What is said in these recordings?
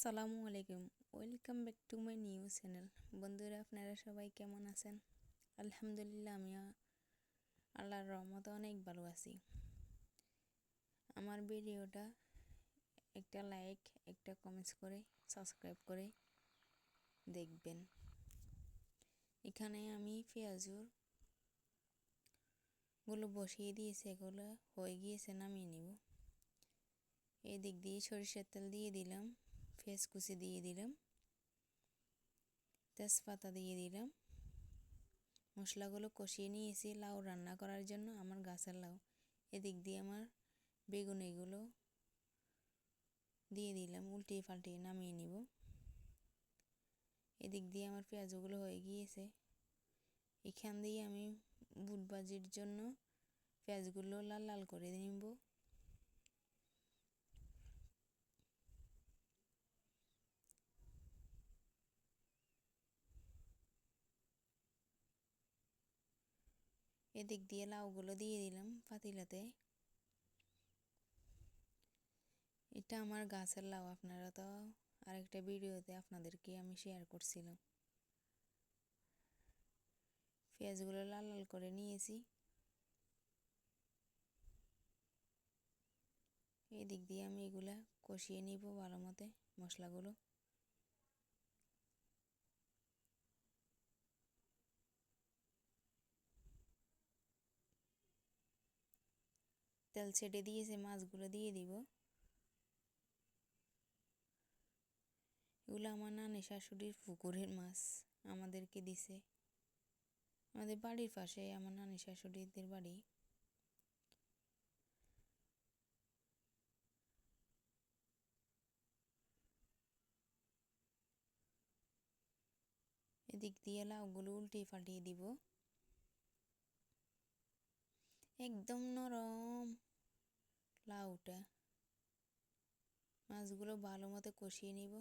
আসসালামু আলাইকুম। Welcome back to my new channel. বন্ধুরা, আপনারা সবাই কেমন আছেন? আলহামদুলিল্লাহ আমি আল্লাহর রহমতে অনেক ভালো আছি। আমার ভিডিওটা একটা লাইক একটা কমেন্টস করে সাবস্ক্রাইব করে দেখবেন। এখানে আমি পেঁয়াজুরগুলো বসিয়ে দিয়েছি, এগুলো হয়ে গিয়েছে, নামিয়ে নিব। এই দিক দিয়ে সরিষার তেল দিয়ে দিলাম। পেঁয়াজ কুচি দিয়ে দিলাম তেজপাতা দিয়ে দিলাম মশলাগুলো কষিয়ে নিয়েছি লাউ রান্না করার জন্য আমার গাছের লাউ এদিক দিয়ে আমার বেগুন এগুলো দিয়ে দিলাম উল্টিয়ে পাল্টিয়ে নামিয়ে নিব এদিক দিয়ে আমার পেঁয়াজগুলো হয়ে গিয়েছে এখান দিয়ে আমি বুট বাজির জন্য পেঁয়াজগুলো লাল লাল করে নিব এদিক দিয়ে লাউগুলো দিয়ে দিলাম পাতিলাতে। এটা আমার গাছের লাউ, আপনারা তো আরেকটা ভিডিওতে আপনাদেরকে আমি শেয়ার করছিলাম। পেঁয়াজগুলো লাল লাল করে নিয়েছি। এদিক দিয়ে আমি এগুলা কষিয়ে নিব ভালো মতে, মশলাগুলো। তেল ছেড়ে দিয়েছে মাছগুলো দিয়ে দিব। এগুলো আমার নানি শাশুড়ির পুকুরের মাছ আমাদেরকে দিছে। আমাদের বাড়ির পাশে আমার নানি শাশুড়িদের বাড়ি। এদিক দিয়ে লাউগুলো উল্টে পাল্টিয়ে দিব। একদম নরম। লাউটা মাছগুলো ভালো মতো কষিয়ে নিব।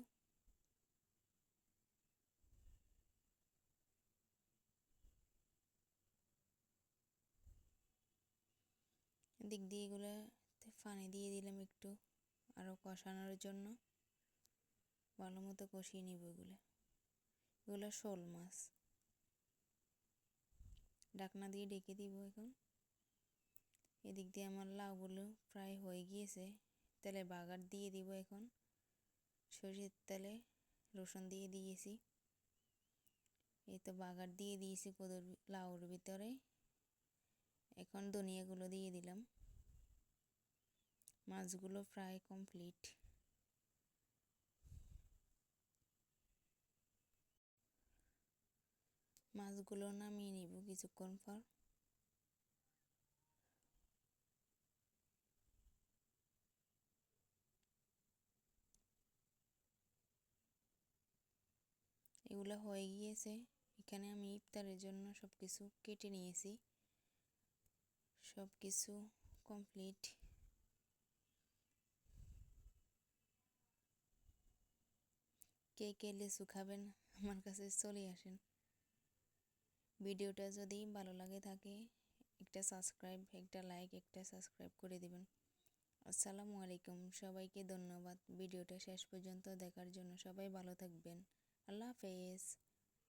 দিক দিয়ে এগুলো পানি দিয়ে দিলাম একটু আরও কষানোর জন্য। ভালো মতো কষিয়ে নিব এগুলো। এগুলো শোল মাছ। ডাকনা দিয়ে ডেকে দিব এখন। এদিক দিয়ে আমার লাউগুলো প্রায় হয়ে গিয়েছে। তেলে বাগার দিয়ে দিব এখন। সরষের তেলে রসুন দিয়ে দিয়েছি। এই তো বাগার দিয়ে দিয়েছি কোদর লাউর ভিতরে। এখন ধনিয়াগুলো দিয়ে দিলাম। মাছগুলো প্রায় কমপ্লিট মাছগুলো নামিয়ে নিব কিছুক্ষণ পর। এগুলো হয়ে গিয়েছে। এখানে আমি ইফতারের জন্য সব কিছু কেটে নিয়েছি। সব কিছু কমপ্লিট কে কে লেচু খাবেন, আমার কাছে চলে আসেন। ভিডিওটা যদি ভালো লাগে থাকে, একটা সাবস্ক্রাইব একটা লাইক একটা সাবস্ক্রাইব করে দিবেন। আসসালামু আলাইকুম, সবাইকে ধন্যবাদ। ভিডিওটা শেষ পর্যন্ত দেখার জন্য সবাই ভালো থাকবেন। আল্লাহ হাফেজ